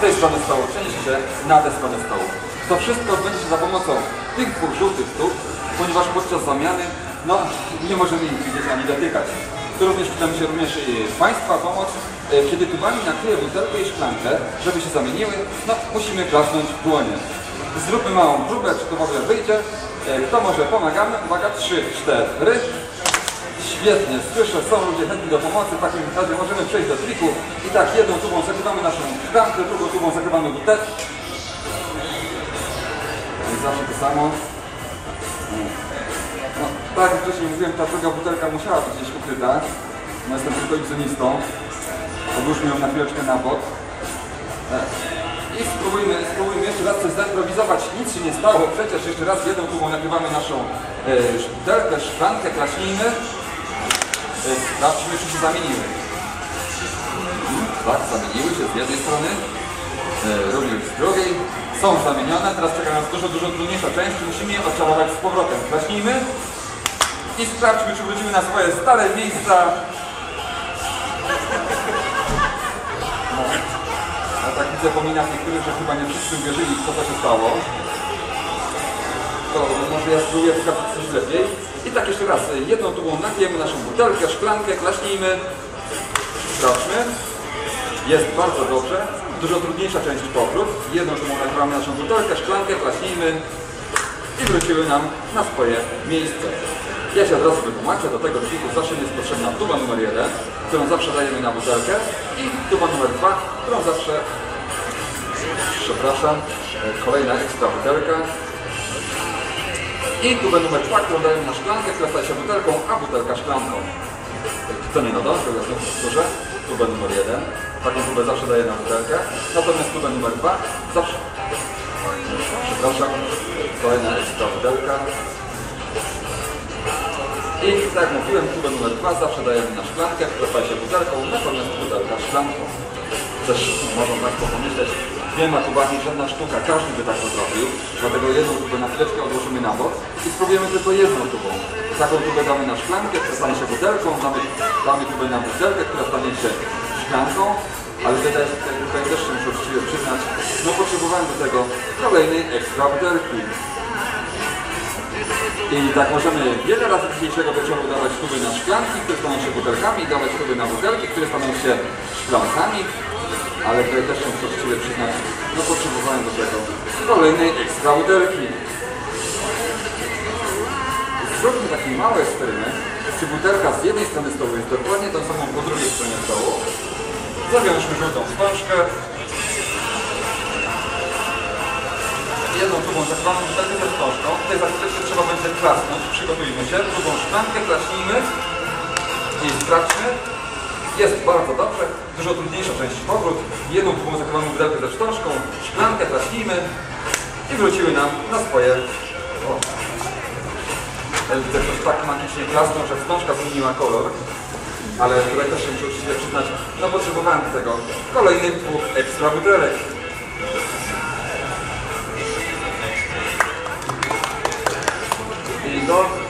tej strony stołu przeniesie się na tę stronę stołu. To wszystko odbędzie się za pomocą tych dwóch żółtych stóp, ponieważ podczas zamiany no, nie możemy ich widzieć ani dotykać. Tu również przyda mi się również e, Państwa pomoc. E, Kiedy tubami nakryję butelkę i szklankę, żeby się zamieniły, no musimy klasnąć w dłonie. Zróbmy małą próbę, czy to w ogóle wyjdzie. E, Kto może pomagamy? Uwaga, trzy, cztery. Świetnie, słyszę, są ludzie chętni do pomocy, w takim razie możemy przejść do triku. I tak, jedną tubą zakrywamy naszą szklankę, drugą tubą zakrywamy butelkę. I zawsze to samo. No, tak jak wcześniej mówiłem, ta druga butelka musiała być gdzieś ukryta. No jestem tylko iluzjonistą. Odłóżmy ją na chwileczkę na bok. Tak. I spróbujmy, spróbujmy jeszcze raz coś zaimprowizować. Nic się nie stało. Przecież jeszcze raz jedną tubą nagrywamy naszą e, butelkę, szklankę, klaśnijmy. E, sprawdźmy, czy się zamieniły. Tak, zamieniły się z jednej strony, e, również z drugiej. Są zamienione. Teraz czeka nas dużo, dużo trudniejsza część. Musimy je odczałować z powrotem. Klaśnijmy i sprawdźmy, czy wrócimy na swoje stare miejsca. A tak widzę po minach niektórych, że chyba nie wszyscy uwierzyli, co to się stało. To może ja spróbuję pokazać coś lepiej. I tak jeszcze raz, jedną tubą nakrijemy naszą butelkę, szklankę, klaśnijmy. Sprawdźmy. Jest bardzo dobrze. Dużo trudniejsza część powrót. Jedną tubą nagrywamy naszą butelkę, szklankę, klaśnijmy. I wróciły nam na swoje miejsce. Ja się od razu wytłumaczę, do tego triku zawsze jest potrzebna tuba numer jeden, którą zawsze dajemy na butelkę i tuba numer dwa, którą zawsze, przepraszam, e, kolejna ekstra butelka i tubę numer którą dajemy na szklankę, która staje się butelką, a butelka szklanką. Kto nie nadążył, ja znowu powtórzę, tubę numer jeden, taką tubę zawsze daję na butelkę, natomiast tubę numer dwa zawsze, przepraszam, kolejna ekstra butelka, i tak jak mówiłem, tubę numer dwa zawsze dajemy na szklankę, która staje się butelką, natomiast butelka szklanką. Też mogą Państwo pomyśleć, dwiema tubami żadna sztuka, każdy by tak to zrobił, dlatego jedną tubę na chwileczkę odłożymy na bok i spróbujemy tylko jedną tubą. Taką tubę damy na szklankę, która stanie się butelką, damy, damy tubę na butelkę, która stanie się szklanką, ale tutaj, tutaj też się muszę uczciwie przyznać, no potrzebowałem do tego kolejnej ekstra butelki. I tak możemy wiele razy dzisiejszego wieczoru dawać tuby na szklanki, które staną się butelkami, dawać tuby na butelki, które staną się szklankami, ale tutaj też muszę uczciwie przyznać, no potrzebowałem do tego kolejnej ekstra butelki. Zróbmy taki mały eksperyment, czy butelka z jednej strony stołu jest dokładnie tą samą po drugiej stronie stołu. Zawiążmy żółtą wstążkę, jedną tubą zakładam butelkę ze wstążką. Tutaj za trzeba będzie klasnąć. Przygotujmy się. Drugą szklankę klaśnijmy. I sprawdźmy. Jest bardzo dobrze. Dużo trudniejsza część powrót. Jedną zakrywamy butelkę ze wstążką. Szklankę klaśnijmy. I wróciły nam na swoje... O. Widzę, ktoś tak magicznie klasnął, że wstążka zmieniła kolor. Ale tutaj też się muszę uczciwie przyznać, no potrzebowałem tego kolejnych dwóch ekstra butelek. I do